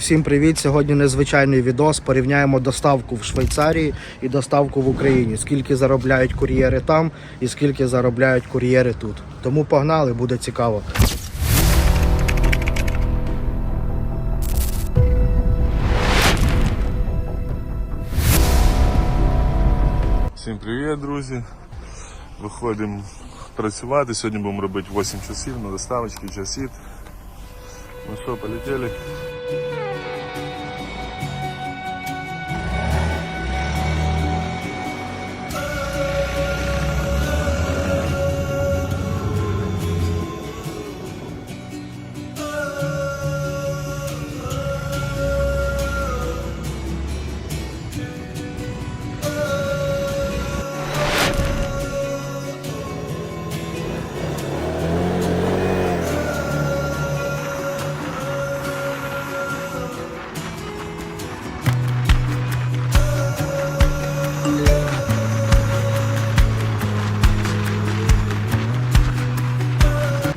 Всім привіт! Сьогодні незвичайний відос. Порівняємо доставку в Швейцарії і доставку в Україні. Скільки заробляють кур'єри там і скільки заробляють кур'єри тут. Тому погнали, буде цікаво. Всім привіт, друзі. Виходимо працювати. Сьогодні будемо робити 8 часів на доставочці часів. Ну що, полетіли?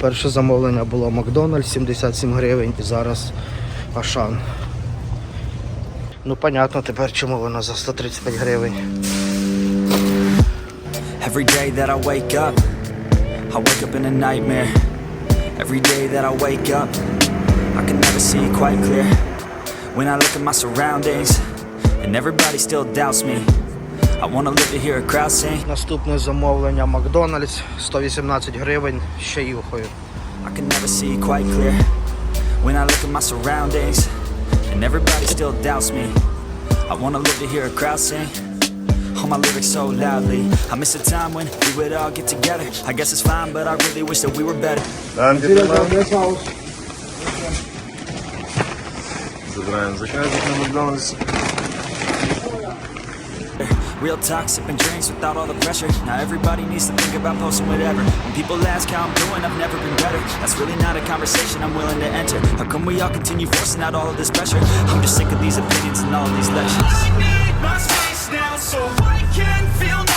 Перше замовлення було Макдональдс 77 гривень і зараз Ашан. Ну, понятно тепер, чому воно за 135 гривень. Every day that I wake up, I wake up in a nightmare. Every day that I wake up, I can never see quite clear. When I look at my surroundings, and everybody still doubts me. I wanna live to hear a crowd sing. Наступне замовлення Макдональдс 118 гривень з чаюхою. I can never see quite clear. When I look at my surroundings, and everybody still doubts me. I wanna live to hear a crowd sing. All my lyrics so loudly. I miss a time when we would all get together. I guess it's fine, but I really wish that we were better. Забираємо заказик на Макдональдс. Real talk, sipping drinks without all the pressure. Now everybody needs to think about posting whatever. When people ask how I'm doing, I've never been better. That's really not a conversation I'm willing to enter. How come we all continue forcing out all of this pressure? I'm just sick of these opinions and all of these lectures. I need my space now so I can feel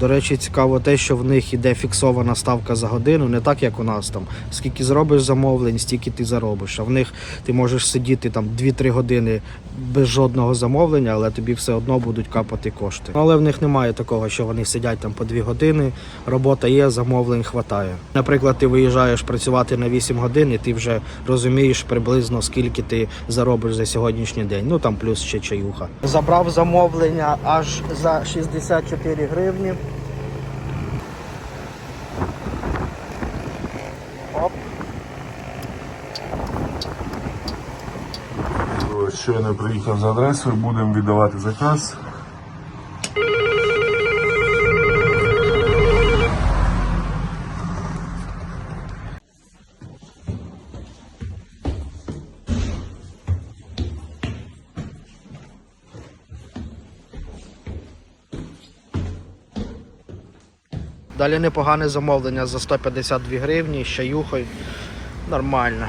До речі, цікаво те, що в них іде фіксована ставка за годину, не так як у нас там. Скільки зробиш замовлень, стільки ти заробиш. А в них ти можеш сидіти там 2-3 години без жодного замовлення, але тобі все одно будуть капати кошти. Але в них немає такого, що вони сидять там по 2 години, робота є, замовлень хватає. Наприклад, ти виїжджаєш працювати на 8 годин, і ти вже розумієш приблизно скільки ти заробиш за сьогоднішній день. Ну там плюс ще чаюха. Забрав замовлення аж за 64 гривні. Щойно приїхав за адресою, будемо віддавати заказ. Далі непогане замовлення за 152 гривні, з чаюхою. Нормально.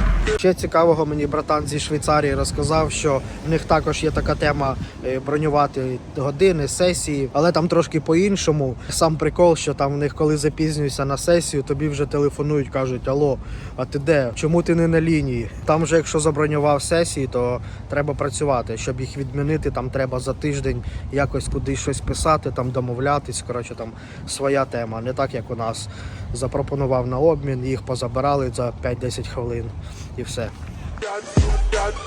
Ще цікавого мені братан зі Швейцарії розказав, що в них також є така тема е, бронювати години, сесії, але там трошки по-іншому. Сам прикол, що там в них, коли запізнюєшся на сесію, тобі вже телефонують, кажуть: Алло, а ти де? Чому ти не на лінії? Там вже якщо забронював сесії, то треба працювати. Щоб їх відмінити, там треба за тиждень якось кудись щось писати, там домовлятись. Коротше, там своя тема, не так як у нас. Запропонував на обмін, їх позабирали за 5-10 хвилин і все.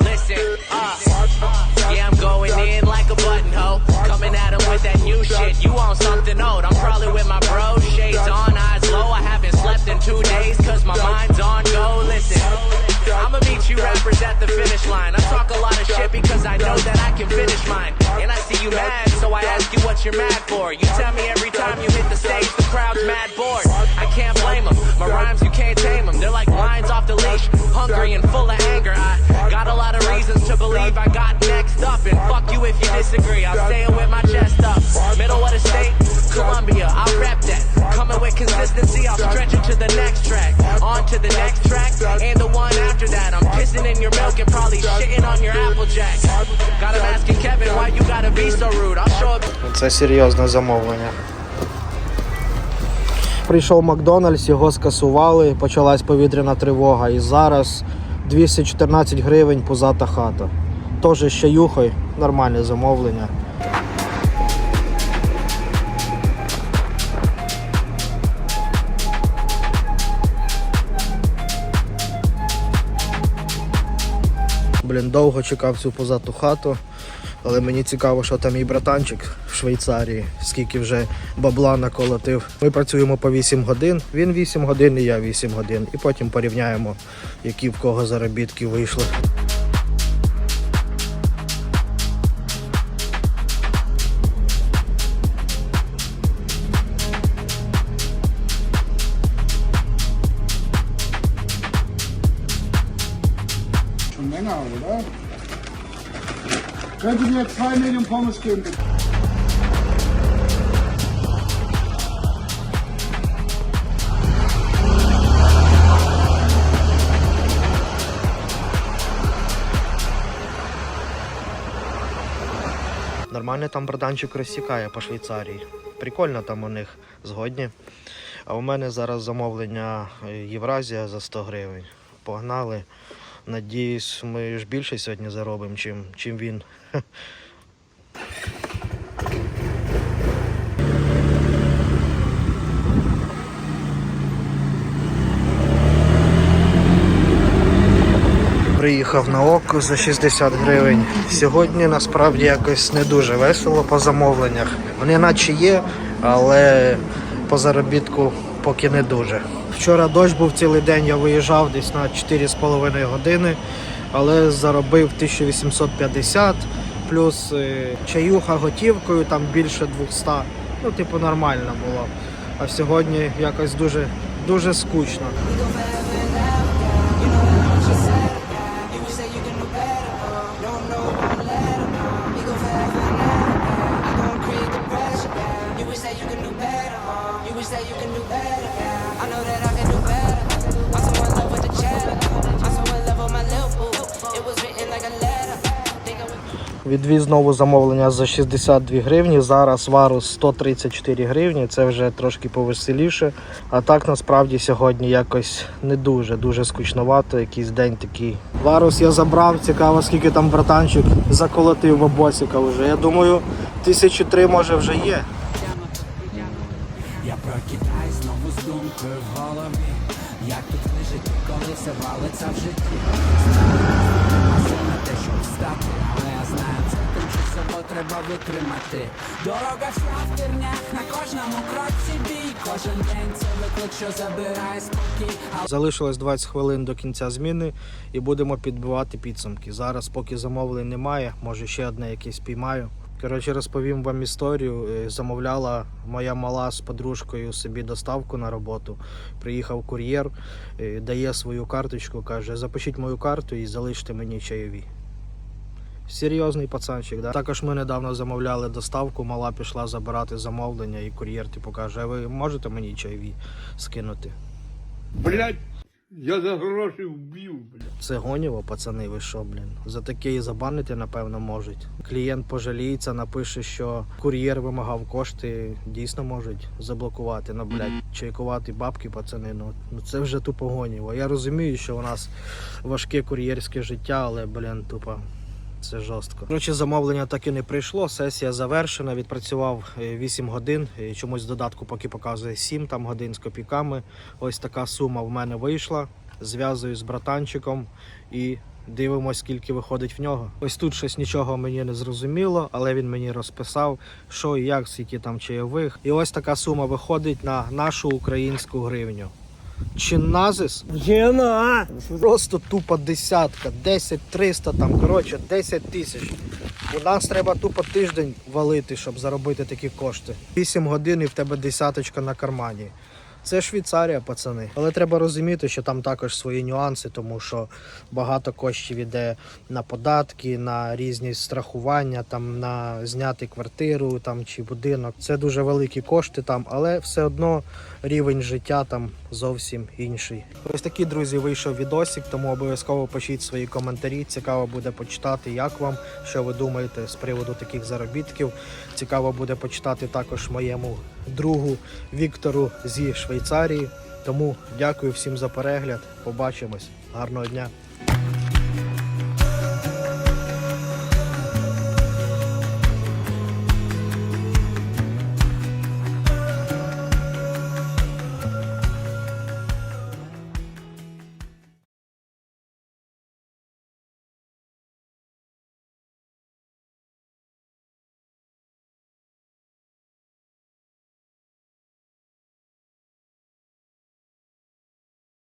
Listen, uh, yeah, I'm going in like a button. Coming at 'em with that new shit. You want something old? I'm probably with my bros, shades on, eyes low. I haven't slept in two days cause my mind's on go. Listen, I'ma meet you rappers at the finish line. I talk a lot of shit because I know that I can finish mine. And I see you mad, so I ask what you're mad for. You tell me every time you hit the stage, the crowd's mad bored. I can't blame them. My rhymes, you can't tame them. They're like lions off the leash, hungry and full of anger. I got a lot of reasons to believe I got next up. And fuck you if you disagree. I'm staying with my chest up. Middle of the state, Columbia, I'll rep that. Coming with consistency, I'll stretch it to the next track. On to the next track, and the one after that. I'm pissing in your milk and probably shitting on your Applejack. Got him asking Kevin why you gotta be so rude. Up. Це серйозне замовлення. Прийшов Макдональдс, його скасували, почалась повітряна тривога. І зараз 214 гривень пузата хата. Теж ще юхой, нормальне замовлення. Блін, довго чекав цю позату хату, але мені цікаво, що там мій братанчик в Швейцарії, скільки вже бабла наколотив. Ми працюємо по 8 годин, він 8 годин і я 8 годин. І потім порівняємо, які в кого заробітки вийшли. Könnte mir zwei Medium Pommes? Нормально там братанчик розсікає по Швейцарії. Прикольно там у них згодні. А у мене зараз замовлення е, Євразія за 100 гривень. Погнали. Надіюсь, ми ж більше сьогодні заробимо, чим, чим він. Приїхав на око за 60 гривень. Сьогодні насправді якось не дуже весело по замовленнях. Вони наче є, але по заробітку поки не дуже. Вчора дощ був цілий день, я виїжджав десь на 4,5 години, але заробив 1850, плюс е, чаюха готівкою, там більше 200. Ну, типу, нормально було. А сьогодні якось дуже, дуже скучно. You could do better. You that you can do better. I know that I can do better. I'm so in love with the chatter. I'm so in love with my little boo. It was written like a letter. Відвіз знову замовлення за 62 гривні. Зараз варус 134 гривні. Це вже трошки повеселіше. А так насправді сьогодні якось не дуже, дуже скучновато. Якийсь день такий. Варус я забрав. Цікаво, скільки там братанчик заколотив бабосика вже. Я думаю, тисячі три може вже є. З в голові Як тут вижити, коли все валиться в житті? Нема на те, щоб встати Але я знаю, це тимчасово треба витримати. Дорога вся в тернях, на кожному кроці бій. Кожен день це виклик, що забирає спокій. Залишилось 20 хвилин до кінця зміни і будемо підбивати підсумки. Зараз, поки замовлень немає, може ще одне якесь піймаю. Коротше, розповім вам історію. Е, Замовляла моя мала з подружкою собі доставку на роботу. Приїхав кур'єр, е, дає свою карточку, каже: запишіть мою карту і залиште мені чайові. Серйозний пацанчик, да? Також ми недавно замовляли доставку, мала пішла забирати замовлення, і кур'єр типу каже, ви можете мені чайові скинути? Блять, я за гроші вбив, блядь. Це гоніво, пацани, ви що, блін? За таке і забанити, напевно, можуть. Клієнт пожаліється, напише, що кур'єр вимагав кошти, дійсно можуть заблокувати. Ну, блядь, чайкувати бабки, пацани. Ну, ну це вже тупо гоніво. Я розумію, що у нас важке кур'єрське життя, але, блін, тупо. Це жорстко. Коротше, замовлення так і не прийшло. Сесія завершена. Відпрацював е, 8 годин. Е, Чомусь додатку поки показує 7 там годин з копійками. Ось така сума в мене вийшла. Зв'язую з братанчиком і дивимось, скільки виходить в нього. Ось тут щось нічого мені не зрозуміло, але він мені розписав, що і як, скільки там чайових. І ось така сума виходить на нашу українську гривню. Чиназис? Єна! Просто тупо десятка, 10 300 там, коротше, 10 тисяч. У нас треба тупо тиждень валити, щоб заробити такі кошти. 8 годин і в тебе десяточка на кармані. Це Швейцарія, пацани. Але треба розуміти, що там також свої нюанси, тому що багато коштів іде на податки, на різні страхування, там на зняти квартиру там чи будинок. Це дуже великі кошти там, але все одно рівень життя там зовсім інший. Ось такий, друзі, вийшов відосик, тому обов'язково пишіть свої коментарі. Цікаво буде почитати, як вам, що ви думаєте з приводу таких заробітків. Цікаво буде почитати також моєму другу Віктору зі Швейцарії. Тому дякую всім за перегляд. Побачимось. Гарного дня.